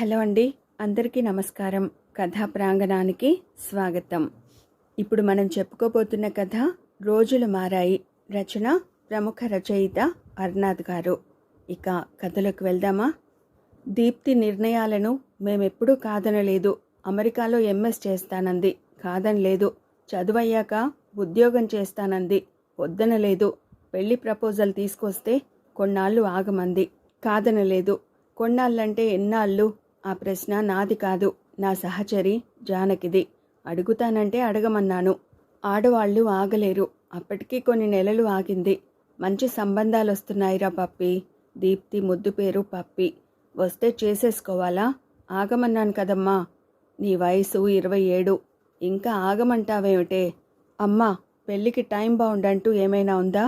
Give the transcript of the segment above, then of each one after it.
Hello అండి. అందరికీ నమస్కారం. కథా ప్రాంగణానికి స్వాగతం. ఇప్పుడు మనం చెప్పుకోబోతున్న కథ రోజులు మారాయి. రచన ప్రముఖ రచయిత అర్నాథ్ గారు. ఇక కథలోకి వెళ్దామా? దీప్తి నిర్ణయాలను మేమెప్పుడూ కాదనలేదు. అమెరికాలో ఎంఎస్ చేస్తానంది. కాదనలేదు. చదువయ్యాక ఉద్యోగం చేస్తానంది. వద్దనలేదు. పెళ్ళి ప్రపోజల్ తీసుకొస్తే కొన్నాళ్ళు ఆగమంది. కాదనలేదు. కొన్నాళ్ళంటే ఎన్నాళ్ళు? ఆ ప్రశ్న నాది కాదు నా సహచరి జానకిది. అడుగుతానంటే అడగమన్నాను. ఆడవాళ్ళు ఆగలేరు. అప్పటికీ కొన్ని నెలలు ఆగింది. మంచి సంబంధాలు వస్తున్నాయిరా పప్పి. దీప్తి ముద్దు పేరు పప్పి. వస్తే చేసేసుకోవాలా? ఆగమన్నాను కదమ్మా. నీ వయసు ఇరవై ఏడు. ఇంకా ఆగమంటావేమిటే? అమ్మా పెళ్ళికి టైం బౌండ్ అంటూ ఏమైనా ఉందా?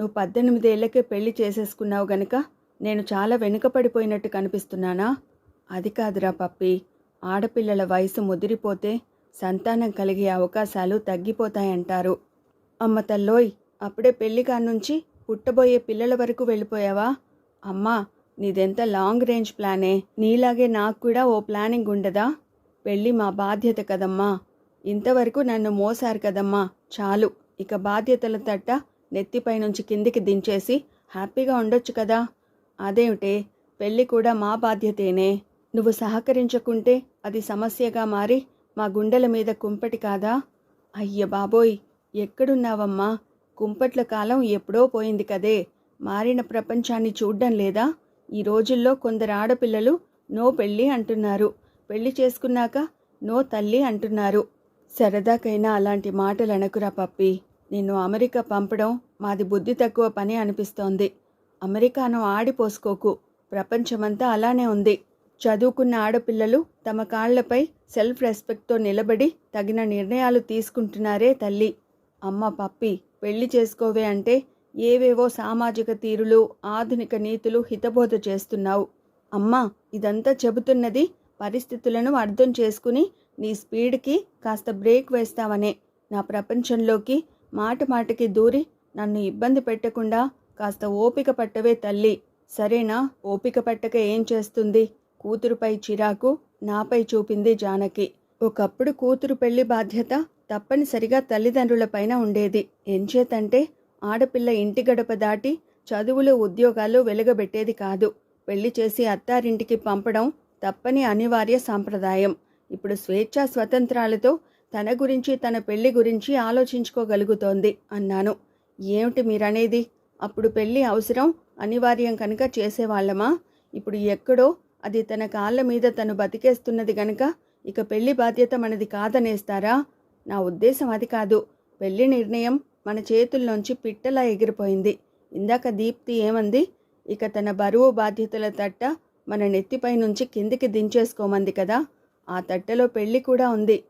నువ్వు పద్దెనిమిదేళ్ళకే పెళ్ళి చేసేసుకున్నావు గనక నేను చాలా వెనుకపడిపోయినట్టు కనిపిస్తున్నానా? అది కాదురా పప్పి. ఆడపిల్లల వయసు ముదిరిపోతే సంతానం కలిగే అవకాశాలు తగ్గిపోతాయంటారు. అమ్మ తల్లోయ్ అప్పుడే పెళ్ళి కానుంచి పుట్టబోయే పిల్లల వరకు వెళ్ళిపోయావా? అమ్మా నీదెంత లాంగ్ రేంజ్ ప్లానే. నీలాగే నాకు కూడా ఓ ప్లానింగ్ ఉండదా? పెళ్ళి మా బాధ్యత కదమ్మా. ఇంతవరకు నన్ను మోసారు కదమ్మా. చాలు ఇక బాధ్యతల తట్ట నెత్తిపై నుంచి కిందికి దించేసి హ్యాపీగా ఉండొచ్చు కదా? అదేమిటే పెళ్ళి కూడా మా బాధ్యతేనే. నువ్వు సహకరించకుంటే అది సమస్యగా మారి మా గుండెల మీద కుంపటి కాదా? అయ్య బాబోయ్! ఎక్కడున్నావమ్మా? కుంపట్ల కాలం ఎప్పుడో పోయింది కదే. మారిన ప్రపంచాన్ని చూడ్డం లేదా? ఈ రోజుల్లో కొందరు ఆడపిల్లలు నో పెళ్ళి అంటున్నారు. పెళ్ళి చేసుకున్నాక నో తల్లి అంటున్నారు. సరదాకైనా అలాంటి మాటలు అనకురా పప్పి. నిన్ను అమెరికా పంపడం మాది బుద్ధి తక్కువ పని అనిపిస్తోంది. అమెరికాను ఆడిపోసుకోకు. ప్రపంచమంతా అలానే ఉంది. చదువుకున్న ఆడపిల్లలు తమ కాళ్ళపై సెల్ఫ్ రెస్పెక్ట్తో నిలబడి తగిన నిర్ణయాలు తీసుకుంటున్నారే తల్లి. అమ్మ పప్పి పెళ్ళి చేసుకోవే అంటే ఏవేవో సామాజిక తీరులు ఆధునిక నీతులు హితబోధ చేస్తున్నావు. అమ్మా ఇదంతా చెబుతున్నది పరిస్థితులను అర్థం చేసుకుని నీ స్పీడ్కి కాస్త బ్రేక్ వేస్తావనే. నా ప్రపంచంలోకి మాట మాటకి దూరి నన్ను ఇబ్బంది పెట్టకుండా కాస్త ఓపిక పట్టవే తల్లి. సరేనా? ఓపిక పట్టక ఏం చేస్తుంది? కూతురుపై చిరాకు నాపై చూపింది జానకి. ఒకప్పుడు కూతురు పెళ్ళి బాధ్యత తప్పనిసరిగా తల్లిదండ్రులపైన ఉండేది. ఎంచేతంటే ఆడపిల్ల ఇంటి గడప దాటి చదువులు ఉద్యోగాలు వెలుగబెట్టేది కాదు. పెళ్ళి చేసి అత్తారింటికి పంపడం తప్పని అనివార్య సాంప్రదాయం. ఇప్పుడు స్వేచ్ఛా స్వతంత్రాలతో తన గురించి తన పెళ్ళి గురించి ఆలోచించుకోగలుగుతోంది అన్నాను. ఏమిటి మీరనేది? అప్పుడు పెళ్ళి అవసరం అనివార్యం కనుక చేసేవాళ్ళమా? ఇప్పుడు ఎక్కడో అది తన కాళ్ళ మీద తను బతికేస్తున్నది గనక ఇక పెళ్ళి బాధ్యత మనది కాదనేస్తారా? నా ఉద్దేశం అది కాదు. పెళ్ళి నిర్ణయం మన చేతుల్లోంచి పిట్టలా ఎగిరిపోయింది. ఇందాక దీప్తి ఏమంది? ఇక తన బరువు బాధ్యతల తట్ట మన నెత్తిపై నుంచి కిందికి దించేసుకోమంది కదా? ఆ తట్టలో పెళ్ళి కూడా ఉంది.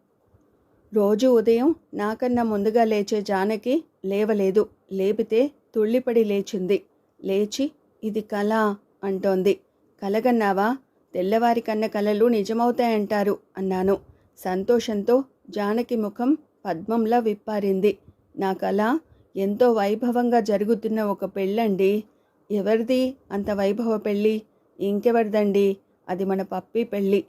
రోజు ఉదయం నాకన్నా ముందుగా లేచే జానకి లేవలేదు. లేపితే తుళ్ళిపడి లేచింది. లేచి ఇది కళ అంటోంది. కలగన్నావా? తెల్లవారి కన్న కలలు నిజమవుతాయంటారు అన్నాను. సంతోషంతో జానకి ముఖం పద్మంలా విప్పారింది. నా కళ ఎంతో వైభవంగా జరుగుతున్న ఒక పెళ్ళండి. ఎవరిది? అంత వైభవ పెళ్ళి. ఇంకెవరిదండి? అది మన పప్పి పెళ్ళి.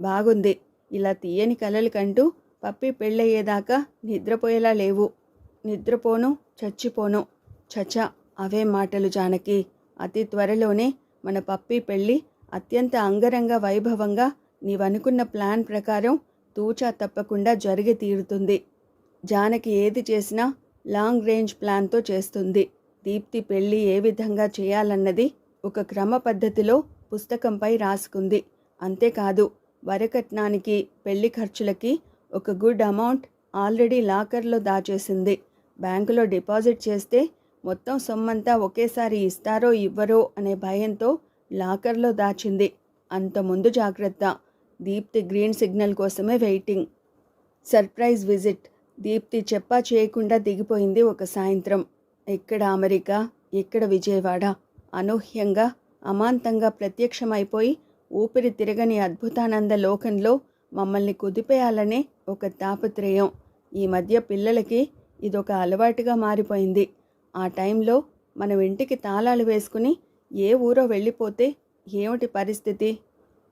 బాగుంది. ఇలా తీయని కలలు కంటూ పప్పి పెళ్ళయ్యేదాకా నిద్రపోయేలా లేవు. నిద్రపోను చచ్చిపోను. చచ అవే మాటలు జానకి. అతి త్వరలోనే మన పప్పి పెళ్ళి అత్యంత అంగరంగ వైభవంగా నీవనుకున్న ప్లాన్ ప్రకారం తూచా తప్పకుండా జరిగి తీరుతుంది. జానకి ఏది చేసినా లాంగ్ రేంజ్ ప్లాన్తో చేస్తుంది. దీప్తి పెళ్ళి ఏ విధంగా చేయాలన్నది ఒక క్రమ పద్ధతిలో పుస్తకంపై రాసుకుంది. అంతేకాదు వరకట్నానికి పెళ్ళి ఖర్చులకి ఒక గుడ్ అమౌంట్ ఆల్రెడీ లాకర్లో దాచేసింది. బ్యాంకులో డిపాజిట్ చేస్తే మొత్తం సొమ్మంతా ఒకేసారి ఇస్తారో ఇవ్వరో అనే భయంతో లాకర్లో దాచింది. అంత ముందు జాగ్రత్త. దీప్తి గ్రీన్ సిగ్నల్ కోసమే వెయిటింగ్. Surprise visit. దీప్తి చెప్పా చేయకుండా దిగిపోయింది ఒక సాయంత్రం. ఎక్కడ అమెరికా? ఎక్కడ విజయవాడ? అనూహ్యంగా అమాంతంగా ప్రత్యక్షమైపోయి ఊపిరి తిరగని అద్భుతానంద లోకంలో మమ్మల్ని కుదిపేయాలనే ఒక తాపత్రయం. ఈ మధ్య పిల్లలకి ఇదొక అలవాటుగా మారిపోయింది. ఆ టైంలో మనం ఇంటికి తాళాలు వేసుకుని ఏ ఊరో వెళ్ళిపోతే ఏమిటి పరిస్థితి?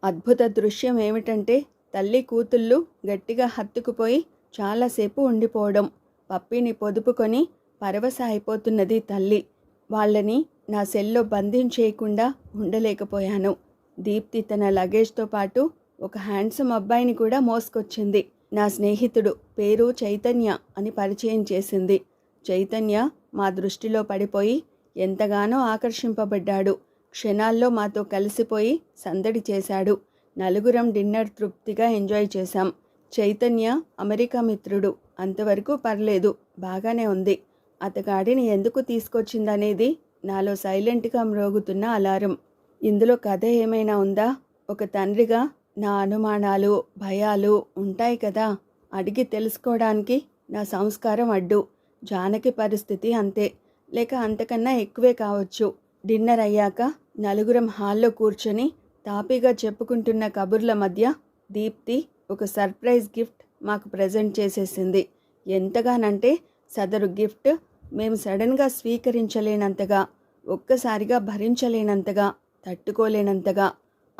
అద్భుత దృశ్యం ఏమిటంటే తల్లి కూతుళ్ళు గట్టిగా హత్తుకుపోయి చాలాసేపు ఉండిపోవడం. పప్పిని పొదుపుకొని పరవశ అయిపోతున్నది తల్లి. వాళ్ళని నా సెల్లో బంధించేయకుండా ఉండలేకపోయాను. దీప్తి తన లగేజ్తో పాటు ఒక హ్యాండ్సమ్ అబ్బాయిని కూడా మోసుకొచ్చింది. నా స్నేహితుడు పేరు చైతన్య అని పరిచయం చేసింది. చైతన్య మా దృష్టిలో పడిపోయి ఎంతగానో ఆకర్షింపబడ్డాడు. క్షణాల్లో మాతో కలిసిపోయి సందడి చేశాడు. నలుగురం డిన్నర్ తృప్తిగా ఎంజాయ్ చేశాం. చైతన్య అమెరికా మిత్రుడు. అంతవరకు పర్లేదు బాగానే ఉంది. అతగాడిని ఎందుకు తీసుకొచ్చిందనేది నాలో సైలెంట్గా మ్రోగుతున్న అలారం. ఇందులో కథ ఏమైనా ఉందా? ఒక తండ్రిగా నా అనుమానాలు భయాలు ఉంటాయి కదా? అడిగి తెలుసుకోవడానికి నా సంస్కారం అడ్డు. జానకి పరిస్థితి అంతే. లేక అంతకన్నా ఎక్కువే కావచ్చు. డిన్నర్ అయ్యాక నలుగురం హాల్లో కూర్చొని తాపీగా చెప్పుకుంటున్న కబుర్ల మధ్య దీప్తి ఒక సర్ప్రైజ్ గిఫ్ట్ మాకు ప్రజెంట్ చేసేసింది. ఎంతగానంటే సదరు గిఫ్ట్ మేము సడన్గా స్వీకరించలేనంతగా ఒక్కసారిగా భరించలేనంతగా తట్టుకోలేనంతగా.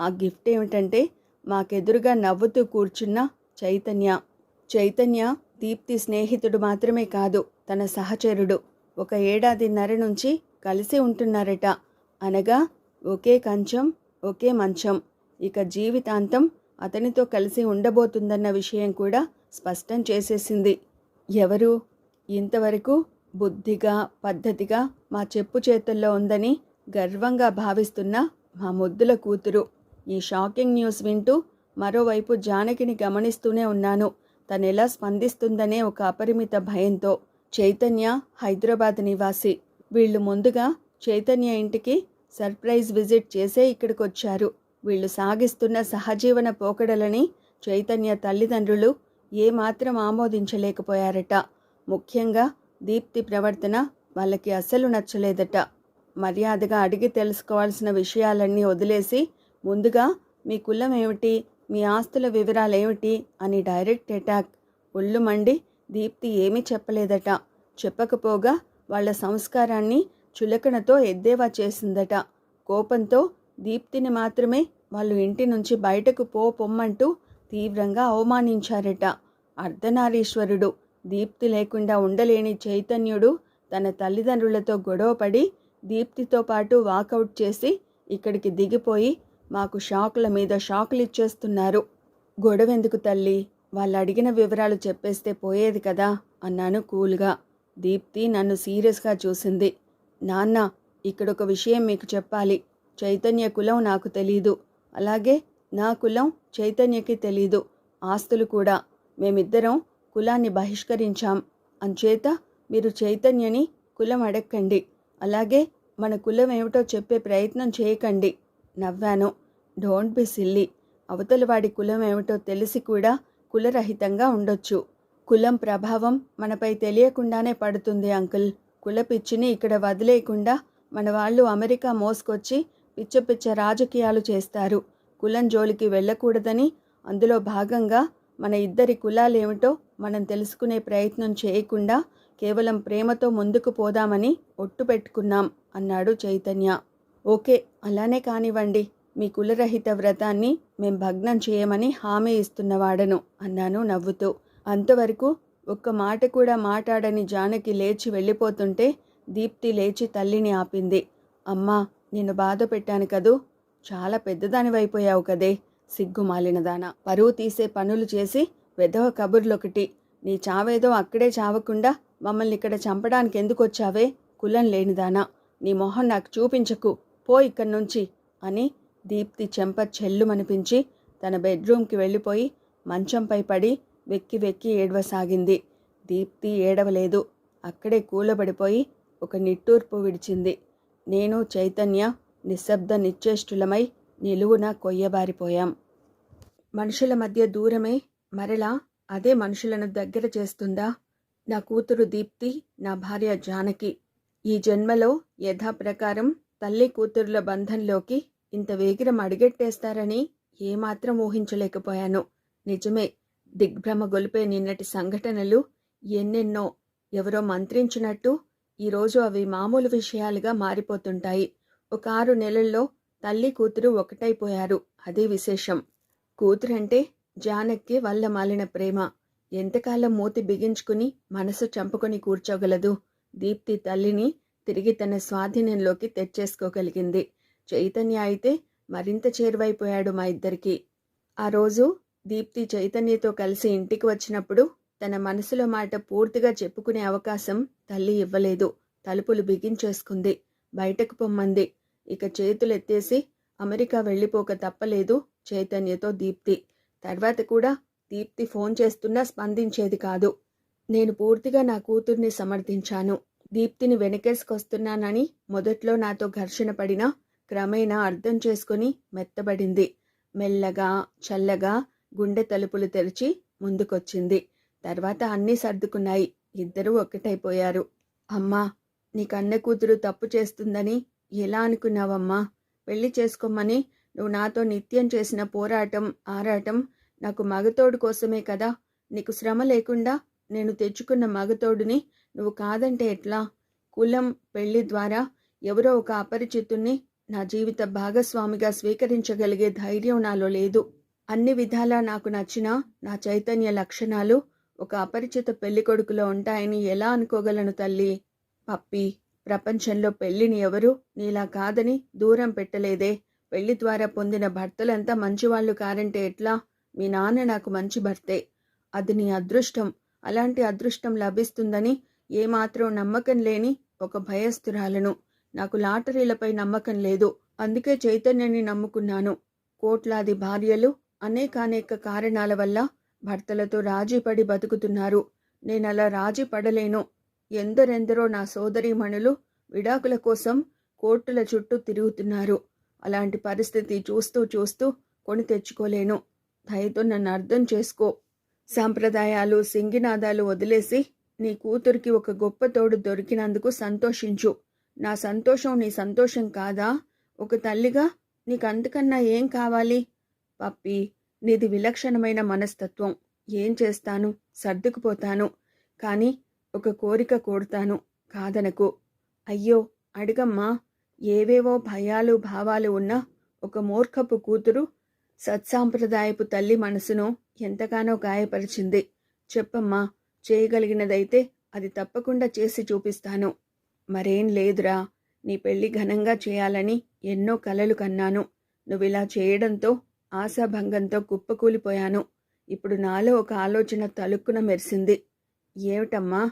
ఆ గిఫ్ట్ ఏమిటంటే మాకెదురుగా నవ్వుతూ కూర్చున్న చైతన్య. చైతన్య దీప్తి స్నేహితుడు మాత్రమే కాదు తన సహచరుడు. ఒక ఏడాదిన్నర నుంచి కలిసి ఉంటున్నారట. అనగా ఒకే కంచం ఒకే మంచం. ఇక జీవితాంతం అతనితో కలిసి ఉండబోతుందన్న విషయం కూడా స్పష్టం చేసేసింది. ఎవరు? ఇంతవరకు బుద్ధిగా పద్ధతిగా మా చెప్పు చేతుల్లో ఉందని గర్వంగా భావిస్తున్న మా ముద్దుల కూతురు. ఈ షాకింగ్ న్యూస్ వింటూ మరోవైపు జానకిని గమనిస్తూనే ఉన్నాను. తనెలా స్పందిస్తుందనే ఒక అపరిమిత భయంతో. చైతన్య హైదరాబాద్ నివాసి. వీళ్ళు ముందుగా చైతన్య ఇంటికి సర్ప్రైజ్ విజిట్ చేసే ఇక్కడికి వచ్చారు వీళ్ళు సాగిస్తున్న సహజీవన పోకడలని చైతన్య తల్లిదండ్రులు ఏమాత్రం ఆమోదించలేకపోయారట. ముఖ్యంగా దీప్తి ప్రవర్తన వాళ్ళకి అస్సలు నచ్చలేదట. మర్యాదగా అడిగి తెలుసుకోవాల్సిన విషయాలన్నీ వదిలేసి ముందుగా మీ కులం ఏమిటి? మీ ఆస్తుల వివరాలు ఏమిటి అని డైరెక్ట్ అటాక్. ఒళ్ళు మండి దీప్తి ఏమీ చెప్పలేదట. చెప్పకపోగా వాళ్ళ సంస్కారాన్ని చులకనతో ఎద్దేవా చేసిందట. కోపంతో దీప్తిని మాత్రమే వాళ్ళు ఇంటి నుంచి బయటకు పో పొమ్మంటూ తీవ్రంగా అవమానించారట. అర్ధనారీశ్వరుడు దీప్తి లేకుండా ఉండలేని చైతన్యుడు తన తల్లిదండ్రులతో గొడవపడి దీప్తితో పాటు వాకౌట్ చేసి ఇక్కడికి దిగిపోయి మాకు షాకుల మీద షాకులు ఇచ్చేస్తున్నారు. గొడవెందుకు తల్లి? వాళ్ళు అడిగిన వివరాలు చెప్పేస్తే పోయేది కదా? అన్నాను కూల్గా. దీప్తి నన్ను సీరియస్గా చూసింది. నాన్న ఇక్కడ ఒక విషయం మీకు చెప్పాలి. చైతన్య కులం నాకు తెలీదు. అలాగే నా కులం చైతన్యకి తెలీదు. ఆస్తులు కూడా. మేమిద్దరం కులాన్ని బహిష్కరించాం. అంచేత మీరు చైతన్యని కులం అడక్కండి. అలాగే మన కులం ఏమిటో చెప్పే ప్రయత్నం చేయకండి. నవ్వాను. Don't be silly. అవతలవాడి కులం ఏమిటో తెలిసి కూడా కులరహితంగా ఉండొచ్చు. కులం ప్రభావం మనపై తెలియకుండానే పడుతుంది అంకుల్. కుల పిచ్చిని ఇక్కడ వదిలేయకుండా మన వాళ్ళు అమెరికా మోసుకొచ్చి పిచ్చ పిచ్చ రాజకీయాలు చేస్తారు. కులం జోలికి వెళ్ళకూడదని అందులో భాగంగా మన ఇద్దరి కులాలేమిటో మనం తెలుసుకునే ప్రయత్నం చేయకుండా కేవలం ప్రేమతో ముందుకు పోదామని ఒట్టు పెట్టుకున్నాం అన్నాడు చైతన్య. ఓకే అలానే కానివ్వండి. మీ కులరహిత వ్రతాన్ని మేం భగ్నం చేయమని హామీ ఇస్తున్నవాడను అన్నాను నవ్వుతూ. అంతవరకు ఒక్క మాట కూడా మాట్లాడని జానకి లేచి వెళ్ళిపోతుంటే దీప్తి లేచి తల్లిని ఆపింది. అమ్మా నిన్ను బాధ పెట్టాను కదూ? చాలా పెద్దదానివైపోయావు కదే సిగ్గుమాలినదానా పరువు తీసే పనులు చేసి వెధవ కబుర్లొకటి. నీ చావేదో అక్కడే చావకుండా మమ్మల్ని ఇక్కడ చంపడానికి ఎందుకు వచ్చావే కులం లేనిదానా నీ మొహం నాకు చూపించకు పో ఇక్కడి నుంచి అని దీప్తి చెంప చెల్లుమనిపించి తన బెడ్రూమ్కి వెళ్ళిపోయి మంచంపై పడి వెక్కి వెక్కి ఏడవసాగింది. దీప్తి ఏడవలేదు. అక్కడే కూలబడిపోయి ఒక నిట్టూర్పు విడిచింది. నేను చైతన్య నిశ్శబ్ద నిశ్చేష్టులమై నిలువున కొయ్యబారిపోయాం. మనుషుల మధ్య దూరమే మరలా అదే మనుషులను దగ్గర చేస్తుందా? నా కూతురు దీప్తి నా భార్య జానకి. ఈ జన్మలో యథాప్రకారం తల్లి కూతురుల బంధంలోకి ఇంత వేగిరం అడిగెట్టేస్తారని ఏమాత్రం ఊహించలేకపోయాను. నిజమే దిగ్భ్రమ గొలిపే నిన్నటి సంఘటనలు ఎన్నెన్నో ఎవరో మంత్రించినట్టు ఈరోజు అవి మామూలు విషయాలుగా మారిపోతుంటాయి. ఒక ఆరు నెలల్లో తల్లి కూతురు ఒకటైపోయారు అదే విశేషం. కూతురంటే జానక్కి వల్ల మాలిన ప్రేమ. ఎంతకాలం మూతి బిగించుకుని మనసు చంపుకొని కూర్చోగలదు. దీప్తి తల్లిని తిరిగి తన స్వాధీనంలోకి తెచ్చేసుకోగలిగింది. చైతన్య అయితే మరింత చేరువైపోయాడు మా ఇద్దరికి. ఆ రోజు దీప్తి చైతన్యతో కలిసి ఇంటికి వచ్చినప్పుడు తన మనసులో మాట పూర్తిగా చెప్పుకునే అవకాశం తల్లి ఇవ్వలేదు. తలుపులు బిగించేసుకుంది. బయటకు పొమ్మంది. ఇక చేతులు ఎత్తేసి అమెరికా వెళ్ళిపోక తప్పలేదు చైతన్యతో దీప్తి. తర్వాత కూడా దీప్తి ఫోన్ చేస్తున్నా స్పందించేది కాదు. నేను పూర్తిగా నా కూతుర్ని సమర్థించాను. దీప్తిని వెనకేసుకొస్తున్నానని మొదట్లో నాతో ఘర్షణ పడినా క్రమేణా అర్థం చేసుకుని మెత్తబడింది. మెల్లగా చల్లగా గుండె తలుపులు తెరిచి ముందుకొచ్చింది. తర్వాత అన్నీ సర్దుకున్నాయి. ఇద్దరూ ఒక్కటైపోయారు. అమ్మా నీ కన్న కూతురు తప్పు చేస్తుందని ఎలా అనుకున్నావమ్మా? పెళ్ళి చేసుకోమని నువ్వు నాతో నిత్యం చేసిన పోరాటం ఆరాటం నాకు మగతోడు కోసమే కదా? నీకు శ్రమ లేకుండా నేను తెచ్చుకున్న మగతోడుని నువ్వు కాదంటే ఎట్లా? కులం పెళ్ళి ద్వారా ఎవరో ఒక అపరిచితుణ్ణి నా జీవిత భాగస్వామిగా స్వీకరించగలిగే ధైర్యం నాలో లేదు. అన్ని విధాలా నాకు నచ్చిన నా చైతన్య లక్షణాలు ఒక అపరిచిత పెళ్ళి కొడుకులో ఉంటాయని ఎలా అనుకోగలను తల్లి? పప్పి ప్రపంచంలో పెళ్ళిని ఎవరు నీలా కాదని దూరం పెట్టలేదే. పెళ్ళి ద్వారా పొందిన భర్తలంతా మంచివాళ్ళు కారంటే ఎట్లా? మీ నాన్న నాకు మంచి భర్తే. అది నీ అదృష్టం. అలాంటి అదృష్టం లభిస్తుందని ఏమాత్రం నమ్మకం లేని ఒక భయస్థురాలను. నాకు లాటరీలపై నమ్మకం లేదు. అందుకే చైతన్యాన్ని నమ్ముకున్నాను. కోట్లాది భార్యలు అనేకానేక కారణాల వల్ల భర్తలతో రాజీపడి బతుకుతున్నారు. నేనలా రాజీ పడలేను ఎందరెందరో నా సోదరీమణులు విడాకుల కోసం కోర్టుల చుట్టూ తిరుగుతున్నారు. అలాంటి పరిస్థితి చూస్తూ చూస్తూ కొని తెచ్చుకోలేను. దయతో నన్ను అర్థం చేసుకో. సాంప్రదాయాలు సింగినాదాలు వదిలేసి నీ కూతురికి ఒక గొప్ప తోడు దొరికినందుకు సంతోషించు. నా సంతోషం నీ సంతోషం కాదా? ఒక తల్లిగా నీకంతకన్నా ఏం కావాలి? పప్పి నీది విలక్షణమైన మనస్తత్వం. ఏం చేస్తాను? సర్దుకుపోతాను. కానీ ఒక కోరిక కోరుతాను. కాదనకు. అయ్యో అడిగమ్మా. ఏవేవో భయాలు భావాలు ఉన్న ఒక మూర్ఖపు కూతురు సత్సాంప్రదాయపు తల్లి మనసును ఎంతగానో గాయపరిచింది. చెప్పమ్మా చేయగలిగినదైతే అది తప్పకుండా చేసి చూపిస్తాను. మరేం లేదురా. నీ పెళ్ళి ఘనంగా చేయాలని ఎన్నో కలలు కన్నాను. నువ్విలా చేయడంతో ఆశాభంగంతో కుప్పకూలిపోయాను. ఇప్పుడు నాలో ఒక ఆలోచన తలుక్కున మెరిసింది. ఏమిటమ్మా?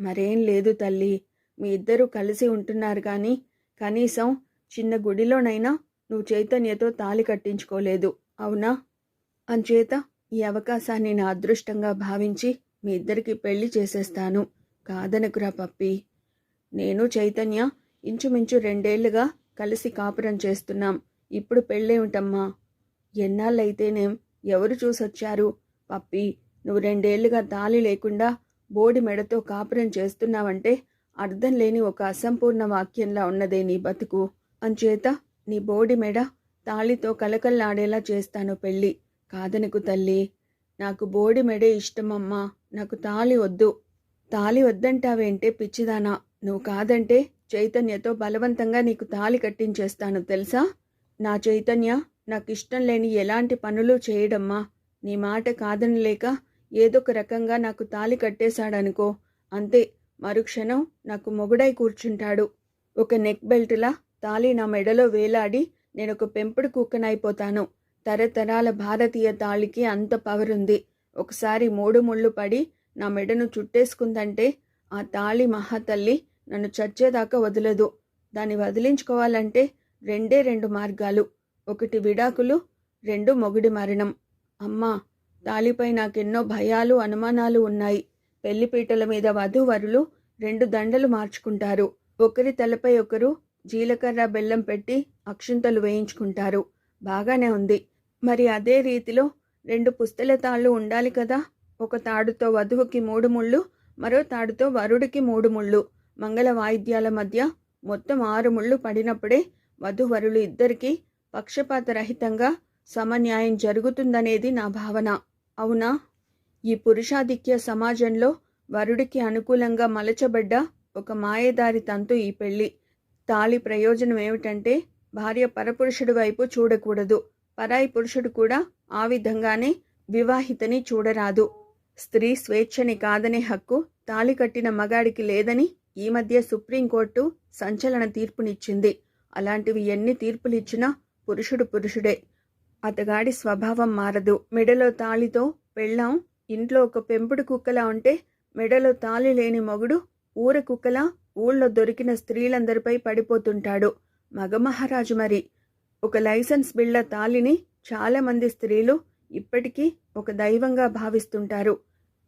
మరేం లేదు తల్లి. మీ ఇద్దరూ కలిసి ఉంటున్నారు కానీ కనీసం చిన్న గుడిలోనైనా నువ్వు చైతన్యతో తాలి కట్టించుకోలేదు. అవునా? అంచేత ఈ అవకాశాన్ని నా అదృష్టంగా భావించి మీ ఇద్దరికి పెళ్ళి చేసేస్తాను. కాదనకురా పప్పి. నేను చైతన్య ఇంచుమించు రెండేళ్ళుగా కలిసి కాపురం చేస్తున్నాం. ఇప్పుడు పెళ్ళేమిటమ్మా ఎన్నాళ్ళైతేనేం ఎవరు చూసొచ్చారు? పప్పి నువ్వు రెండేళ్ళుగా తాళి లేకుండా బోడి మెడతో కాపురం చేస్తున్నావంటే అర్థం లేని ఒక అసంపూర్ణ వాక్యంలా ఉన్నదే నీ బతుకు. అంచేత నీ బోడి మెడ తాళితో కలకల్లాడేలా చేస్తాను పెళ్ళి. కాదనకు తల్లి నాకు బోడి మెడే ఇష్టమమ్మా. నాకు తాళి వద్దు. తాళి వద్దంటావేంటే పిచ్చిదానా. నువ్వు కాదంటే చైతన్యతో బలవంతంగా నీకు తాళి కట్టించేస్తాను తెలుసా? నా చైతన్య నాకు ఇష్టం లేని ఎలాంటి పనులు చేయడమ్మా. నీ మాట కాదనలేక ఏదొక రకంగా నాకు తాళి కట్టేశాడనుకో. అంతే మరుక్షణం నాకు మొగుడై కూర్చుంటాడు. ఒక నెక్ బెల్ట్లా తాళి నా మెడలో వేలాడి నేను ఒక పెంపుడు కుక్కనైపోతాను తరతరాల భారతీయ తాళికి అంత పవర్ ఉంది ఒకసారి మూడు ముళ్ళు పడి నా మెడను చుట్టేసుకుందంటే ఆ తాళి మహాతల్లి నన్ను చచ్చేదాకా వదలదు. దాన్ని వదిలించుకోవాలంటే రెండే రెండు మార్గాలు. ఒకటి విడాకులు రెండు మొగుడి మరణం. అమ్మా తాళిపై నాకెన్నో భయాలు అనుమానాలు ఉన్నాయి. పెళ్ళిపీటల మీద వధూవరులు రెండు దండలు మార్చుకుంటారు. ఒకరి తలపై ఒకరు జీలకర్ర బెల్లం పెట్టి అక్షింతలు వేయించుకుంటారు. బాగానే ఉంది. మరి అదే రీతిలో రెండు పుస్తల తాళ్ళు ఉండాలి కదా? ఒక తాడుతో వధువుకి మూడు ముళ్ళు మరో తాడుతో వరుడికి మూడు ముళ్ళు. మంగళ వాయిద్యాల మధ్య మొత్తం ఆరు ముళ్ళు పడినప్పుడే వధువరులు ఇద్దరికీ పక్షపాతరహితంగా సమన్యాయం జరుగుతుందనేది నా భావన. అవునా? ఈ పురుషాధిక్య సమాజంలో వరుడికి అనుకూలంగా మలచబడ్డ ఒక మాయదారి తంతు ఈ పెళ్ళి. తాళి ప్రయోజనం ఏమిటంటే భార్య పరపురుషుడి వైపు చూడకూడదు. పరాయి పురుషుడు కూడా ఆ విధంగానే వివాహితని చూడరాదు. స్త్రీ స్వేచ్ఛని కాదనే హక్కు తాళి కట్టిన మగాడికి లేదని ఈ మధ్య సుప్రీంకోర్టు సంచలన తీర్పునిచ్చింది. అలాంటివి ఎన్ని తీర్పులిచ్చినా పురుషుడు పురుషుడే. అతగాడి స్వభావం మారదు. మెడలో తాళితో పెళ్ళాం ఇంట్లో ఒక పెంపుడు కుక్కలా ఉంటే మెడలో తాళి లేని మొగుడు ఊర కుక్కలా ఊళ్ళో దొరికిన స్త్రీలందరిపై పడిపోతుంటాడు. మగమహారాజు మరి. ఒక లైసెన్స్ బిళ్ళ తాళిని చాలామంది స్త్రీలు ఇప్పటికీ ఒక దైవంగా భావిస్తుంటారు.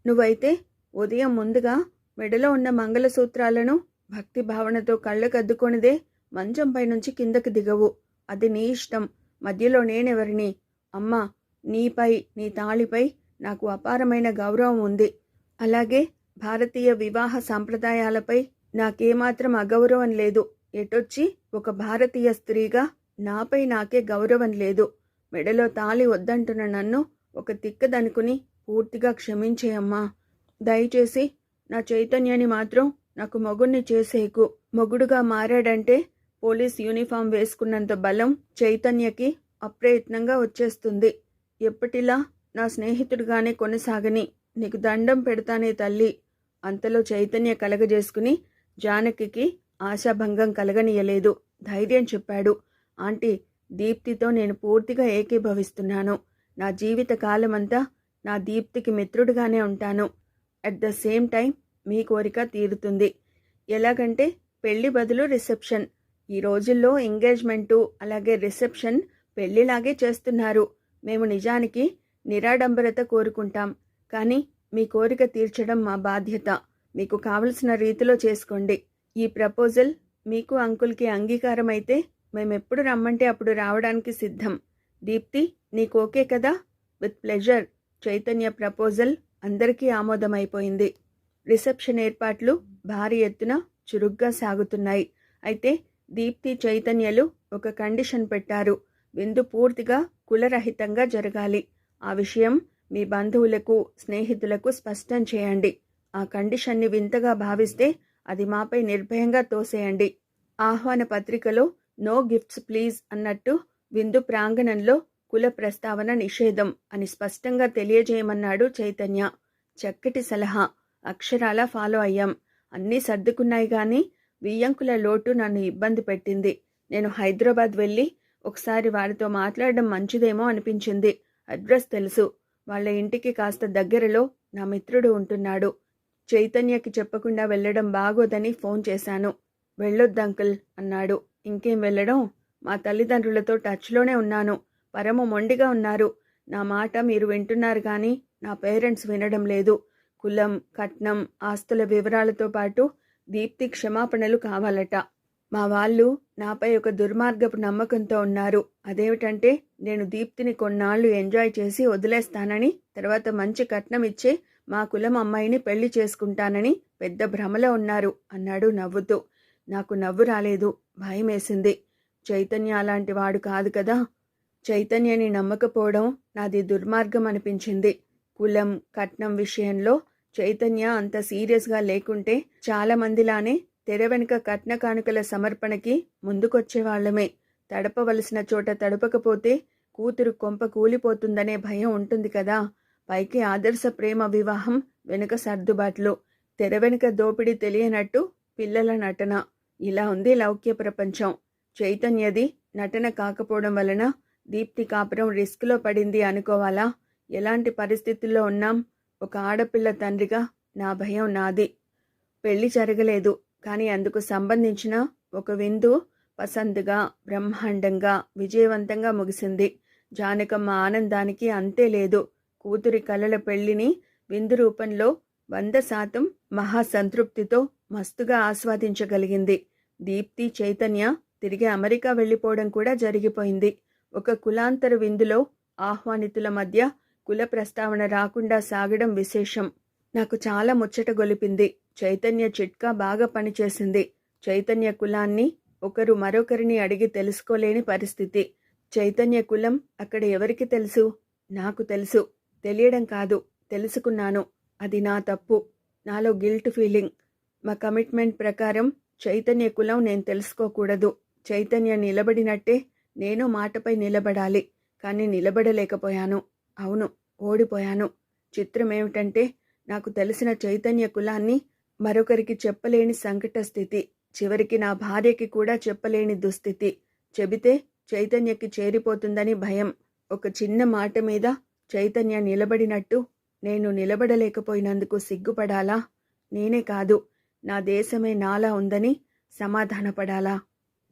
నువ్వైతే ఉదయం ముందుగా మెడలో ఉన్న మంగళసూత్రాలను భక్తి భావనతో కళ్ళకద్దుకొనిదే మంచంపై నుంచి కిందకి దిగవు. అది నీ ఇష్టం. మధ్యలో నేనెవరిని? అమ్మా నీపై నీ తాళిపై నాకు అపారమైన గౌరవం ఉంది. అలాగే భారతీయ వివాహ సాంప్రదాయాలపై నాకేమాత్రం అగౌరవం లేదు. ఎటొచ్చి ఒక భారతీయ స్త్రీగా నాపై నాకే గౌరవం లేదు. మెడలో తాళి వద్దంటున్న నన్ను ఒక తిక్కదనుకుని పూర్తిగా క్షమించేయమ్మా. దయచేసి నా చైతన్యాన్ని మాత్రం నాకు మొగుణ్ణి చేసేకు. మొగుడుగా మారాడంటే పోలీస్ యూనిఫామ్ వేసుకున్నంత బలం చైతన్యకి అప్రయత్నంగా వచ్చేస్తుంది. ఎప్పటిలా నా స్నేహితుడిగానే కొనసాగని నీకు దండం పెడతానే తల్లి. అంతలో చైతన్య కలగజేసుకుని జానకికి ఆశాభంగం కలగనీయలేదు. ధైర్యం చెప్పాడు. ఆంటీ దీప్తితో నేను పూర్తిగా ఏకీభవిస్తున్నాను. నా జీవిత కాలమంతా నా దీప్తికి మిత్రుడిగానే ఉంటాను. అట్ ద సేమ్ టైం మీ కోరిక తీరుతుంది. ఎలాగంటే పెళ్ళి బదులు రిసెప్షన్ ఈ రోజుల్లో ఎంగేజ్మెంటు అలాగే రిసెప్షన్ పెళ్ళిలాగే చేస్తున్నారు. మేము నిజానికి నిరాడంబరత కోరుకుంటాం. కానీ మీ కోరిక తీర్చడం మా బాధ్యత. మీకు కావలసిన రీతిలో చేసుకోండి. ఈ ప్రపోజల్ మీకు అంకుల్కి అంగీకారం అయితే మేమెప్పుడు రమ్మంటే అప్పుడు రావడానికి సిద్ధం. దీప్తి నీకు ఓకే కదా? విత్ ప్లెజర్ చైతన్య ప్రపోజల్ అందరికీ ఆమోదమైపోయింది. రిసెప్షన్ ఏర్పాట్లు భారీ ఎత్తున చురుగ్గా సాగుతున్నాయి. అయితే దీప్తి చైతన్యలు ఒక కండిషన్ పెట్టారు. విందు పూర్తిగా కులరహితంగా జరగాలి. ఆ విషయం మీ బంధువులకు స్నేహితులకు స్పష్టం చేయండి. ఆ కండిషన్ని వింతగా భావిస్తే అది మాపై నిర్భయంగా తోసేయండి. ఆహ్వాన పత్రికలో నో గిఫ్ట్స్ ప్లీజ్ అన్నట్టు విందు ప్రాంగణంలో కుల ప్రస్తావన నిషేధం అని స్పష్టంగా తెలియజేయమన్నాడు చైతన్య. చక్కటి సలహా. అక్షరాల ఫాలో అయ్యాం. అన్నీ సర్దుకున్నాయి కానీ వియ్యంకుల లోటు నన్ను ఇబ్బంది పెట్టింది. నేను హైదరాబాద్ వెళ్ళి ఒకసారి వారితో మాట్లాడడం మంచిదేమో అనిపించింది. అడ్రస్ తెలుసు. వాళ్ళ ఇంటికి కాస్త దగ్గరలో నా మిత్రుడు ఉంటున్నాడు. చైతన్యకి చెప్పకుండా వెళ్ళడం బాగోదని ఫోన్ చేశాను. వెళ్ళొద్దు అంకుల్ అన్నాడు. ఇంకేం వెళ్ళడం? మా తల్లిదండ్రులతో టచ్లోనే ఉన్నాను. పరమ మొండిగా ఉన్నారు. నా మాట మీరు వింటున్నారు కానీ నా పేరెంట్స్ వినడం లేదు. కులం కట్నం ఆస్తుల వివరాలతో పాటు దీప్తి క్షమాపణలు కావాలట. మా వాళ్ళు నాపై ఒక దుర్మార్గపు నమ్మకంతో ఉన్నారు. అదేమిటంటే నేను దీప్తిని కొన్నాళ్ళు ఎంజాయ్ చేసి వదిలేస్తానని తర్వాత మంచి కట్నం ఇచ్చి మా కులం అమ్మాయిని పెళ్ళి చేసుకుంటానని పెద్ద భ్రమలో ఉన్నారు అన్నాడు నవ్వుతూ. నాకు నవ్వు రాలేదు. భయమేసింది. చైతన్య అలాంటి వాడు కాదు కదా. చైతన్యని నమ్మకపోవడం నాది దుర్మార్గం అనిపించింది. కులం కట్నం విషయంలో చైతన్య అంత సీరియస్గా లేకుంటే చాలామందిలానే తెర వెనుక కట్న కానుకల సమర్పణకి ముందుకొచ్చేవాళ్ళమే తడపవలసిన చోట తడపకపోతే కూతురు కొంప కూలిపోతుందనే భయం ఉంటుంది కదా. పైకి ఆదర్శ ప్రేమ వివాహం వెనుక సర్దుబాట్లు. తెర వెనుక దోపిడీ తెలియనట్టు పిల్లల నటన. ఇలా ఉంది లౌక్య ప్రపంచం. చైతన్యది నటన కాకపోవడం వలన దీప్తి కాపురం రిస్క్లో పడింది అనుకోవాలా? ఎలాంటి పరిస్థితుల్లో ఉన్నాం? ఒక ఆడపిల్ల తండ్రిగా నా భయం నాది. పెళ్ళి జరగలేదు. కానీ అందుకు సంబంధించిన ఒక విందు పసందుగా బ్రహ్మాండంగా విజయవంతంగా ముగిసింది. జానకమ్మ ఆనందానికి అంతే లేదు. కూతురి కలల పెళ్ళిని విందు రూపంలో వంద శాతం మహాసంతృప్తితో మస్తుగా ఆస్వాదించగలిగింది. దీప్తి చైతన్య తిరిగి అమెరికా వెళ్ళిపోవడం కూడా జరిగిపోయింది. ఒక కులాంతర విందులో ఆహ్వానితుల మధ్య కుల ప్రస్తావన రాకుండా సాగడం విశేషం. నాకు చాలా ముచ్చట గొలిపింది. చైతన్య చిట్కా బాగా పనిచేసింది. చైతన్య కులాన్ని ఒకరు మరొకరిని అడిగి తెలుసుకోలేని పరిస్థితి. చైతన్య కులం అక్కడ ఎవరికి తెలుసు? నాకు తెలుసు. తెలియడం కాదు. తెలుసుకున్నాను. అది నా తప్పు. నాలో గిల్ట్ ఫీలింగ్. మా కమిట్మెంట్ ప్రకారం చైతన్య కులం నేను తెలుసుకోకూడదు. చైతన్య నిలబడినట్టే నేను మాటపై నిలబడాలి. కానీ నిలబడలేకపోయాను. అవును ఓడిపోయాను. చిత్రం ఏమిటంటే నాకు తెలిసిన చైతన్య కులాన్ని మరొకరికి చెప్పలేని సంకట స్థితి. చివరికి నా భార్యకి కూడా చెప్పలేని దుస్థితి. చెబితే చైతన్యకి చేరిపోతుందని భయం. ఒక చిన్న మాట మీద చైతన్య నిలబడినట్టు నేను నిలబడలేకపోయినందుకు సిగ్గుపడాలా? నేనే కాదు. నా దేశమే నాలా ఉందని సమాధానపడాలా?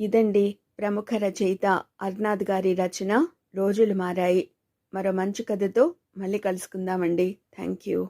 ఇదండి ప్రముఖ రచయిత అర్నాథ్ గారి రచన రోజులు మారాయి. మరో మంచి కథతో మళ్ళీ కలుసుకుందామండి. Thank you